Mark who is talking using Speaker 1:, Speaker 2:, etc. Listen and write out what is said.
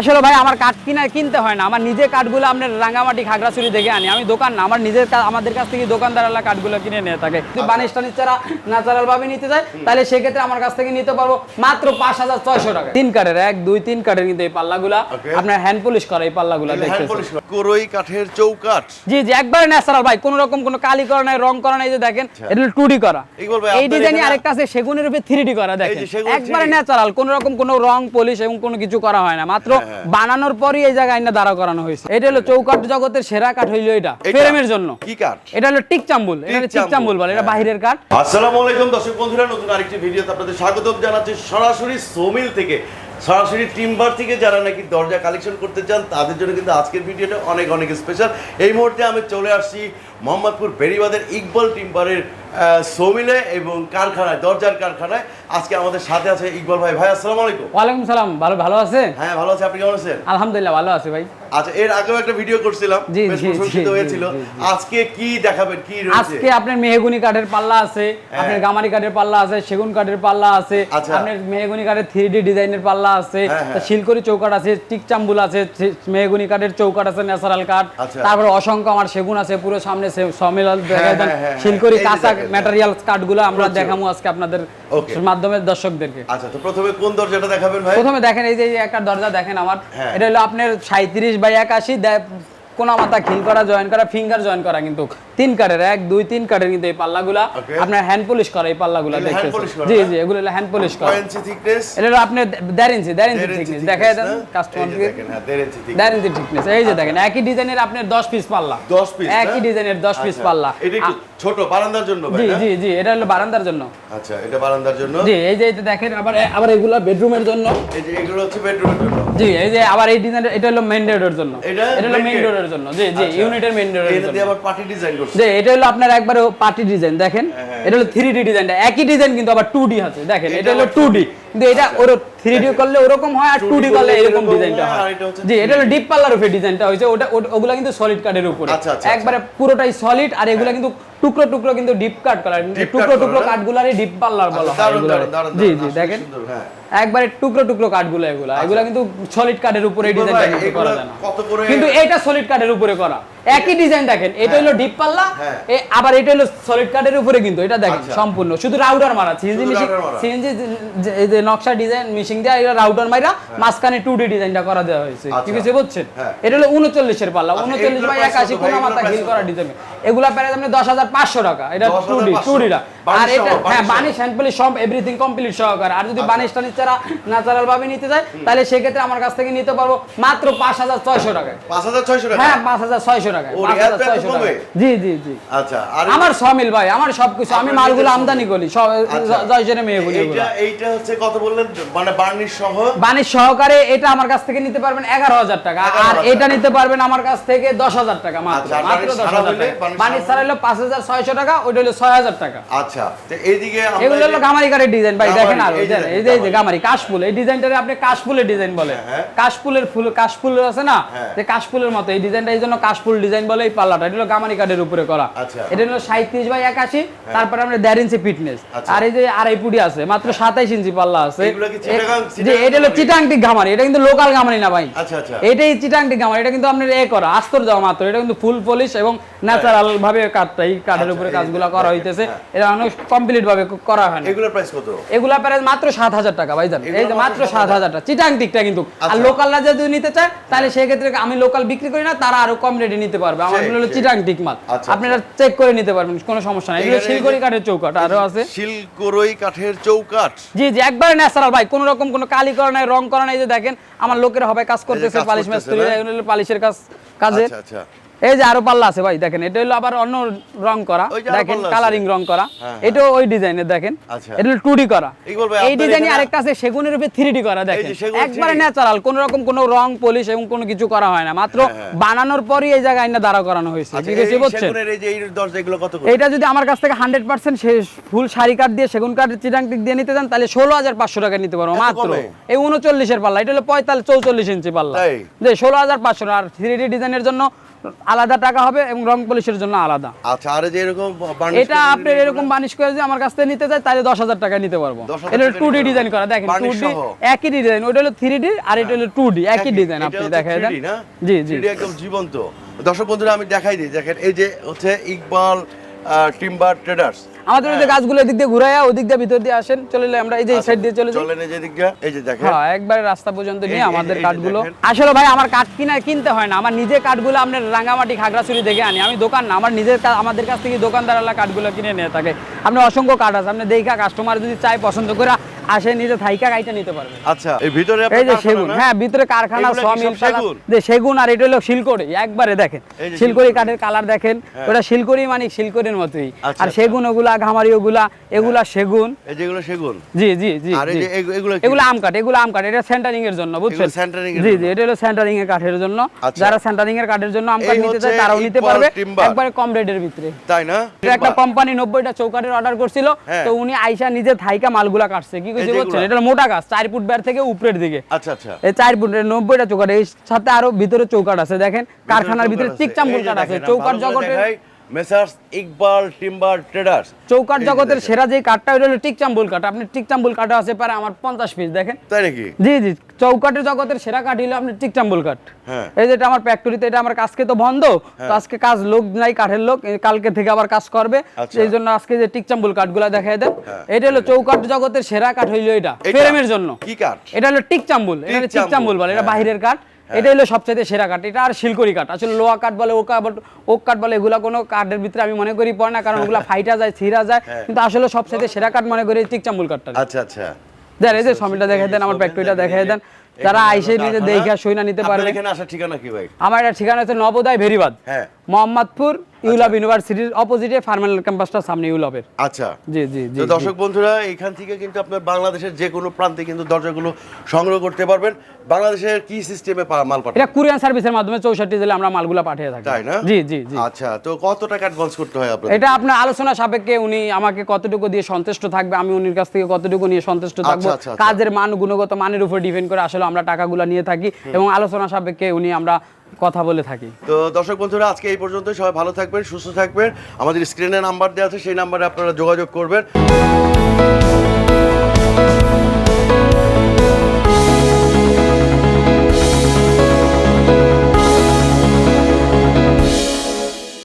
Speaker 1: আসলে ভাই আমার কাঠ কিনা কিনতে হয় না। আমার নিজের কাঠগুলো আপনার রাঙ্গামাটি খাগড়াছড়ি দেখে আনি। আমি দোকান না আমার নিজের আমাদের কাছ থেকে দোকানদাররা কাঠগুলো কিনে নিয়ে থাকে। যদি বানিশ টানিশ ছাড়া ন্যাচারাল ভাবে নিতে চায় তাহলে সেক্ষেত্রে আমার কাছ থেকে নিতে পারব মাত্র পাঁচ হাজার ছয়শো টাকা। তিন কাঠের এক দুই তিন কাঠের কিন্তু এই পাল্লাগুলা. আপনার হ্যান্ড পলিশ করা এই পাল্লাগুলা দেখতেছেন।
Speaker 2: পলিশ কাঠের চৌকাঠ।
Speaker 1: জি জি একবারে ন্যাচারাল ভাই কোন রকম কোনো কালি করা নাই রং করা নাই যে দেখেন এটা টু ডি করা। এই ডিজাইনই আরেকটা আছে সেগুনের উপরে থ্রি ডি করা দেখেন। একবারে ন্যাচারাল কোন রকম কোনো রং পলিশ এবং কোনো কিছু করা হয় না। মাত্র
Speaker 2: হ্যাঁ।
Speaker 1: বানানোর পরই এই জায়গায় না দাঁড়া করানো হয়েছে। এটা হলো চৌকাঠ জগতের সেরা কাঠ হইল এটা? ফ্রেমের জন্য।
Speaker 2: কি কাঠ?
Speaker 1: এটা হলো টিক চাম্বুল এটা টিক
Speaker 2: চাম্বুল,
Speaker 1: চাম্বুল বলে এটা
Speaker 2: হ্যাঁ।
Speaker 1: বাহিরের কাঠ।
Speaker 2: আসসালামু আলাইকুম দর্শক বন্ধুরা নতুন আরেকটি ভিডিওতে আপনাদের স্বাগত জানাচ্ছি সরাসরি সোমিল থেকে। সরাসরি টিম্বার থেকে যারা নাকি দরজা কালেকশন করতে চান তাদের জন্য কিন্তু আজকের ভিডিওটা অনেক অনেক স্পেশাল এই মুহূর্তে আমি চলে আসছি মোহাম্মদপুর বেরিবাদের ইকবাল টিম্বারের আহ, সোমিলে এবং কারখানায় দরজার কারখানায় আজকে আমাদের সাথে আছে ইকবাল ভাই। ভাই আসসালামু আলাইকুম।
Speaker 1: ওয়ালাইকুম সালাম। ভালো ভালো আছে
Speaker 2: হ্যাঁ ভালো আছে। আপনি কেমন আছেন?
Speaker 1: আলহামদুলিল্লাহ ভালো আছে ভাই।
Speaker 2: আচ্ছা এর আগেও একটা ভিডিও করছিলাম। বেশ প্রশংসিত হয়েছিল। আজকে কি দেখাবেন? কি রয়েছে?
Speaker 1: আজকে আপনার মেহগুনি কাঠের পাল্লা আছে
Speaker 2: হ্যাঁ।
Speaker 1: আপনার গামারি কাঠের পাল্লা আছে সেগুন কাঠের পাল্লা আছে
Speaker 2: আচ্ছা।
Speaker 1: আপনার মেহগুনি কাঠের থ্রি ডি ডিজাইনের পাল্লা আছে
Speaker 2: হ্যাঁ, হ্যাঁ।
Speaker 1: শিলকরি চৌকাঠ আছে টিক চাম্বুল আছে মেহগুনি কাঠের চৌকাঠ আছে ন্যাচারাল কাঠ।
Speaker 2: আচ্ছা।
Speaker 1: তারপরে অসংখ্য আমার সেগুন আছে পুরো সামনে দেন
Speaker 2: হ্যাঁ, হ্যাঁ,
Speaker 1: শিলকরি কাঁচা ম্যাটেরিয়াল কাঠগুলো আমরা আজকে আপনাদের মাধ্যমে দর্শকদেরকে।
Speaker 2: আচ্ছা তো প্রথমে কোন দরজাটা দেখাবেন ভাই?
Speaker 1: প্রথমে দেখেন এই যে একটা দরজা দেখেন আমার।
Speaker 2: হ্যাঁ।
Speaker 1: এটা হলো আপনার সাঁত্রিশ বাই একাশি কোনা মাথা খিল করা জয়েন করা ফিঙ্গার জয়েন করা কিন্তু। তিন কাঠের এক দুই তিন কাঠের কিন্তু এই পাল্লাগুলা. আপনার হ্যান্ড পলিশ করা এই পাল্লাগুলা দেখতেছেন। জি জি এগুলো হ্যান্ড পলিশ করা। এটা আপনার দেড় ইঞ্চি দেড় ইঞ্চি থিকনেস দেখাই দেন
Speaker 2: না?
Speaker 1: কাস্টমার
Speaker 2: দেখেন, হ্যাঁ, দেড় ইঞ্চি
Speaker 1: থিকনেস এই যে দেখেন একই ডিজাইনের আপনার দশ পিস পাল্লা।
Speaker 2: 10 piece,
Speaker 1: একই ডিজাইনের দশ পিস
Speaker 2: আচ্ছা,
Speaker 1: পাল্লা।
Speaker 2: এটা ছোট বারান্দার জন্য
Speaker 1: জি জি জি এটা হলো বারান্দার জন্য।
Speaker 2: আচ্ছা এটা বারান্দার জন্য?
Speaker 1: জি এই যে এটা দেখেন আবার আবার এগুলো বেডরুমের জন্য।
Speaker 2: এই যে এগুলো হচ্ছে বেডরুমের জন্য।
Speaker 1: জি এই যে আবার এই ডিজাইন এটা হলো মেইন ডোরের জন্য।
Speaker 2: এটা
Speaker 1: হলো মেইন ডোরের জন্য। জি জি
Speaker 2: আচ্ছা।
Speaker 1: ইউনিটের মেইন ডোরের
Speaker 2: এটা দিয়ে আবার পার্টি ডিজাইন করছে
Speaker 1: যে এটা হলো আপনার একবারে পার্টি ডিজাইন দেখেন।
Speaker 2: হ্যাঁ,
Speaker 1: এটা হলো থ্রি ডি ডিজাইনটা একই ডিজাইন কিন্তু আবার টু ডি আছে দেখেন।
Speaker 2: এটা
Speaker 1: হলো টু ডি কিন্তু এটা ওর থ্রি ডি করলে ওরকম হয় আর টু ডি করলে এরকম ডিজাইনটা
Speaker 2: হয়,
Speaker 1: হয়। জি এটা হলো ডিপ পাল্লার উপরে ডিজাইনটা হয়েছে ওটা ওগুলা কিন্তু সলিড কাঠের উপরে।
Speaker 2: আচ্ছা, আচ্ছা,
Speaker 1: একবারে পুরোটাই সলিড আর এগুলা কিন্তু টুকরো টুকরো কিন্তু ডিপ কাট করা টুকরো টুকরো? কাঠগুলারই ডিপ পাল্লার বলা
Speaker 2: আচ্ছা,
Speaker 1: হয় জি জি দেখেন।
Speaker 2: সুন্দর, হ্যাঁ।
Speaker 1: একবারে টুকরো টুকরো কাঠগুলো এগুলা। এগুলা কিন্তু সলিড কাঠের উপরে এই ডিজাইনটা কিন্তু করা যায় না। কিন্তু এটা সলিড কাঠের উপরে করা। একই ডিজাইন দেখেন এটা হলো ডিপ পাল্লা
Speaker 2: হ্যাঁ।
Speaker 1: আবার এটা হলো সলিড কাঠের উপরে কিন্তু এটা দেখেন
Speaker 2: আচ্ছা।
Speaker 1: সম্পূর্ণ। শুধু রাউটার মারা সিএনজি মেশিন সিএনজি এই যে নকশা ডিজাইন মেশিন দিয়ে এটা রাউটার মাইরা মাঝখানে 2D ডিজাইনটা করা দেওয়া হয়েছে।
Speaker 2: হ্যাঁ। আচ্ছা।
Speaker 1: ঠিক আছে বুঝছেন?
Speaker 2: হ্যাঁ।
Speaker 1: এটা হলো 39 এর পাল্লা।
Speaker 2: আচ্ছা,
Speaker 1: 39 বাই
Speaker 2: price
Speaker 1: 81
Speaker 2: কত
Speaker 1: কোন মাথা হিল করা ডিজাইন এগুলা প্রায় আপনি 10500 টাকা। এটা 2D
Speaker 2: 10,500
Speaker 1: 2D টা। আর এটা হ্যাঁ
Speaker 2: বানিশ
Speaker 1: হ্যান্ড সব এভরিথিং কমপ্লিট সহকারে। আর যদি
Speaker 2: আচ্ছা।
Speaker 1: বানিশ টানিশ ছাড়া ন্যাচারাল ভাবে নিতে চায় তাহলে সেক্ষেত্রে আমার কাছ থেকে নিতে পারব মাত্র 5600 টাকায়।
Speaker 2: 5600 টাকা?
Speaker 1: হ্যাঁ 5600 টাকায়।
Speaker 2: এত এত
Speaker 1: 5600
Speaker 2: কমে?
Speaker 1: টাকায়। জি জি জি।
Speaker 2: আচ্ছা
Speaker 1: আমার সমিল ভাই আমার সবকিছু আমি মালগুলো আমদানি করি
Speaker 2: আচ্ছা।
Speaker 1: জয়জনে মেয়েগুলি
Speaker 2: এইটা এইটা হচ্ছে কত বললেন? মানে বার্নিশ সহ?
Speaker 1: বাণিজ্য সহকারে এটা আমার কাছ থেকে নিতে পারবেন এগারো হাজার টাকা। আর এটা নিতে পারবেন আমার কাছ থেকে দশ হাজার টাকা মাত্র।
Speaker 2: আচ্ছা,
Speaker 1: মাত্র দশ
Speaker 2: ছাড়া
Speaker 1: হাজার? টাকা।
Speaker 2: বাণিজ্য ছাড়া
Speaker 1: হলো পাঁচ হাজার ছয়শো টাকা ওইটা হলো ছয় হাজার টাকা।
Speaker 2: আচ্ছা তো এইদিকে
Speaker 1: এগুলো হলো গামারি কাঠের ডিজাইন ভাই
Speaker 2: গামারি,
Speaker 1: দেখেন আর
Speaker 2: এই যে
Speaker 1: এই যে এই যে গামারি কাশফুল। এই ডিজাইনটারে আপনি কাশফুলের ডিজাইন বলে
Speaker 2: হ্যাঁ।
Speaker 1: কাশফুলের ফুল কাশফুল আছে না?
Speaker 2: হ্যাঁ।
Speaker 1: যে কাশফুলের মতো। এই ডিজাইনটা এই জন্য কাশফুল ডিজাইন বলে এই পাল্লাটা। এটা হলো গামারি কাঠের উপরে করা।
Speaker 2: আচ্ছা।
Speaker 1: এটা হলো সাঁত্রিশ বাই একাশি। তারপরে আমরা দেড় ইঞ্চি ফিটনেস।
Speaker 2: আচ্ছা।
Speaker 1: আর এই যে আড়াই পুডি আছে মাত্র সাতাইশ ইঞ্চি পাল্লা আছে।
Speaker 2: এগুলো কি চিটাগাং-
Speaker 1: যে এটা হলো চিটাংটিক গামারি এটা কিন্তু লোকাল গামারি না ভাই।
Speaker 2: আচ্ছা আচ্ছা।
Speaker 1: এটাই চিটাংটিক গামারি এটা কিন্তু আপনার এ করা। আস্তর দেওয়া মাত্র। এটা কিন্তু ফুল পলিশ এবং ন্যাচারাল ভাবে কাঠটা এই কাঠের উপরে কাজগুলো করা হইতেছে।
Speaker 2: হ্যাঁ।
Speaker 1: এটা অনেক কমপ্লিট ভাবে করা হয়
Speaker 2: এগুলোর প্রাইস কত?
Speaker 1: এগুলা প্রাইস মাত্র সাত হাজার টাকা ভাইজান এই যে মাত্র টাকা চিটাং টিকটা কিন্তু। আর
Speaker 2: আচ্ছা।
Speaker 1: লোকালরা যদি নিতে চায় তাহলে সেক্ষেত্রে আমি লোকাল বিক্রি করি না তারা আরও কম রেটে নিতে পারবে। আমার হলো চিটাং টিক মাল।
Speaker 2: আচ্ছা,
Speaker 1: আপনারা চেক করে নিতে পারবেন কোনো সমস্যা নাই। এগুলো কাঠের চৌকাট আরও আছে।
Speaker 2: শিলকরই কাঠের চৌকাঠ।
Speaker 1: জি জি একবারে ন্যাচারাল ভাই কোনো রকম কোনো কালি করা নাই রং করা নাই যে দেখেন আমার লোকের হবে কাজ করতেছে পালিশ এগুলো হলো পালিশের কাজ কাজে
Speaker 2: আচ্ছা আচ্ছা।
Speaker 1: এই যে আরও পাল্লা আছে ভাই দেখেন এটা হলো আবার অন্য রং করা। দেখেন কালারিং রং করা।
Speaker 2: হ্যাঁ,
Speaker 1: এটাও ওই ডিজাইনের দেখেন।
Speaker 2: আচ্ছা।
Speaker 1: এটা হলো টু করা। এই
Speaker 2: এখানে-
Speaker 1: আরেকটা আছে সেগুনের উপরে থ্রি ডি করা দেখেন। একবারে ন্যাচারাল কোন রকম কোনো রং পলিশ এবং কোনো কিছু করা হয় না। মাত্র
Speaker 2: হ্যাঁ, হ্যাঁ।
Speaker 1: বানানোর পরই এই জায়গায় না দাঁড়া করানো হয়েছে।
Speaker 2: আচ্ছা
Speaker 1: ঠিক আছে বুঝছেন?
Speaker 2: সেগুনের এই যে এই দরজা এগুলো কত করে?
Speaker 1: এটা যদি আমার কাছ থেকে হান্ড্রেড পার্সেন্ট ফুল শাড়ি কাঠ দিয়ে সেগুন কাঠ চিটাং টিক দিয়ে নিতে চান তাহলে ষোলো হাজার পাঁচশো টাকা নিতে পারব মাত্র? এই উনচল্লিশের পাল্লা এটা হলো পঁয়তাল্লিশ চৌচল্লিশ ইঞ্চি পাল্লা। ষোলো হাজার পাঁচশো আর থ্রি ডি ডিজাইনের জন্য আলাদা টাকা হবে এবং রং পলিশের জন্য আলাদা।
Speaker 2: আচ্ছা আর যে এরকম
Speaker 1: এটা
Speaker 2: আপনি
Speaker 1: এরকম বানিশ করে যদি আমার কাছ থেকে নিতে চাই তাহলে দশ হাজার টাকায় নিতে পারব। এটা
Speaker 2: টাকা
Speaker 1: টু ডি ডিজাইন করা। দেখেন টু ডি একই ডিজাইন ওটা হলো থ্রি ডি আর এটা হলো টু ডি একই। ডিজাইন আপনি দেখেন জি জি।
Speaker 2: 3D একদম জীবন্ত। দর্শক বন্ধুরা আমি দেখাই দিই। দেখেন এই যে হচ্ছে ইকবাল টিম্বার ট্রেডার্স
Speaker 1: আমাদের ওই যে গাছগুলো এদিক দিয়ে ঘুরাইয়া ওদিক দিয়ে ভিতর দিয়ে আসেন চলে আমরা এই যে সাইড দিয়ে চলে যাই।
Speaker 2: চলেন এই যে দিকটা এই যে দেখেন।
Speaker 1: হ্যাঁ একবারে রাস্তা পর্যন্ত নিয়ে আমাদের কাঠগুলো। আসলে ভাই আমার কাঠ কিনা কিনতে হয় না। আমার নিজের কাঠগুলো আপনার রাঙ্গামাটি খাগড়াছড়ি দেখে আনি। আমি দোকান না আমার নিজের আমাদের কাছ থেকে দোকানদাররা কাঠগুলো কিনে নিয়ে থাকে। আপনি অসংখ্য কাঠ আছে। আপনি দেখা কাস্টমার যদি চাই পছন্দ করে আসে নিজে থাইকা নিতে পারবে।
Speaker 2: আচ্ছা এই ভিতরে
Speaker 1: এই যে সেগুন হ্যাঁ ভিতরে কারখানা সমিল
Speaker 2: সেগুন?
Speaker 1: যে সেগুন আর এটা হলো শিলকড়ি একবারে দেখেন। শিলকড়ি। কাঠের কালার দেখেন ওটা শিলকড়ি মানে শিলকড়ির মতোই।
Speaker 2: আচ্ছা,
Speaker 1: আর
Speaker 2: আচ্ছা।
Speaker 1: সেগুন ওগুলা ঘামারি ওগুলা এগুলা সেগুন।
Speaker 2: এই যেগুলো সেগুন?
Speaker 1: জি জি জি
Speaker 2: আর এগুলো
Speaker 1: এগুলো আম কাঠ এগুলো আম কাঠ এটা সেন্টারিং এর জন্য বুঝছেন?
Speaker 2: এর
Speaker 1: জি জি এটা হলো সেন্টারিং এর কাঠের জন্য।
Speaker 2: আচ্ছা।
Speaker 1: যারা সেন্টারিং এর কাঠের জন্য আম কাঠ নিতে চায় তারাও নিতে পারবে। একবারে কম রেটের ভিতরে।
Speaker 2: তাই না?
Speaker 1: একটা। কোম্পানি নব্বইটা চৌকাঠের অর্ডার করছিল
Speaker 2: হ্যাঁ।
Speaker 1: তো উনি আইসা নিজে থাইকা মালগুলা কাটছে। কি বুঝছেন এটা মোটা গাছ চার ফুট বের থেকে উপরের দিকে।
Speaker 2: আচ্ছা আচ্ছা।
Speaker 1: এই চার নব্বইটা সাথে আরও ভিতরে আছে দেখেন কারখানার ভিতরে
Speaker 2: চিকচাম আছে।
Speaker 1: কাঠ
Speaker 2: ভালো
Speaker 1: জগতের
Speaker 2: মেসার্স ইকবাল টিম্বার ট্রেডার্স। যে
Speaker 1: জগতের সেরা যে কাঠটা ওটা হলো টিকচাম্বুল কাঠ। আপনি টিকচাম্বুল কাঠও আছে পারে আমার পঞ্চাশ পিস দেখেন।
Speaker 2: তাই নাকি?
Speaker 1: জি জি চৌকাঠের জগতের সেরা কাঠ হলো আপনি টিকচাম্বুল কাঠ।
Speaker 2: হ্যাঁ।
Speaker 1: এই যেটা আমার ফ্যাক্টরিতে এটা আমার কাজকে তো বন্ধ। তো আজকে কাজ লোক নাই কাঠের লোক কালকে থেকে আবার কাজ করবে।
Speaker 2: আচ্ছা।
Speaker 1: এই জন্য আজকে যে টিকচাম্বুল কাঠগুলো দেখাই দেন এটা হলো চৌকাঠ জগতের সেরা কাঠ হইল এটা? ফ্রেমের জন্য।
Speaker 2: কি কাঠ?
Speaker 1: এটা হলো টিকচাম্বুল এটা
Speaker 2: টিকচাম্বুল,
Speaker 1: বলে এটা
Speaker 2: হ্যাঁ।
Speaker 1: বাহিরের কাঠ। এটা হলো সবচেয়ে সেরা কাঠ এটা আর শিলকড়ি কাঠ আসলে লোহা কাঠ বলে ওকা ওক কাঠ বলে এগুলো কোনো কাঠের ভিতরে আমি মনে করি পড়ে না কারণ ওগুলো ফাইটা যায় ছিঁড়া যায়।
Speaker 2: হ্যাঁ।
Speaker 1: কিন্তু আসলে সবচেয়ে সেরা কাঠ মনে করি চিকচামুল কাঠটা
Speaker 2: আচ্ছা আচ্ছা।
Speaker 1: দেন এই যে সমিলটা দেখাই দেন আমার ফ্যাক্টরিটা দেখাই দেন। যারা আইসে নিজে। দেখা সইনা নিতে পারবে।
Speaker 2: এখানে আসার ঠিকানা কি ভাই?
Speaker 1: আমার এটা ঠিকানা হচ্ছে নবোদয় ভেরিবাদ।
Speaker 2: হ্যাঁ।
Speaker 1: মোহাম্মদপুর ইউলাব ইউনিভার্সিটির অপোজিটে ফার্মাল ক্যাম্পাসটার সামনে ইউলাবের।
Speaker 2: আচ্ছা।
Speaker 1: জি জি জি
Speaker 2: দর্শক বন্ধুরা এখান থেকে কিন্তু আপনার বাংলাদেশের যে কোনো প্রান্তে কিন্তু দরজাগুলো সংগ্রহ করতে পারবেন। বাংলাদেশের কি সিস্টেমে মাল পাঠান
Speaker 1: এটা কুরিয়ান সার্ভিসের মাধ্যমে চৌষট্টি জেলে আমরা মালগুলা পাঠিয়ে থাকি।
Speaker 2: তাই না?
Speaker 1: জি জি জি।
Speaker 2: আচ্ছা তো কত টাকা অ্যাডভান্স করতে হয় আপনাদের?
Speaker 1: এটা আপনার আলোচনা সাপেক্ষে উনি আমাকে কতটুকু দিয়ে সন্তুষ্ট থাকবে আমি উনির কাছ থেকে কতটুকু নিয়ে সন্তুষ্ট থাকব।
Speaker 2: আচ্ছা, আচ্ছা, আচ্ছা।
Speaker 1: কাজের মান গুণগত মানের উপর ডিপেন্ড করে আসলে আমরা টাকাগুলো নিয়ে থাকি এবং আলোচনা সাপেক্ষে উনি আমরা কথা বলে থাকি।
Speaker 2: তো দর্শক বন্ধুরা, আজকে এই পর্যন্ত সবাই ভালো থাকবেন, সুস্থ থাকবেন। আমাদের স্ক্রিনে নাম্বার দেওয়া আছে, সেই নাম্বারে আপনারা যোগাযোগ করবেন।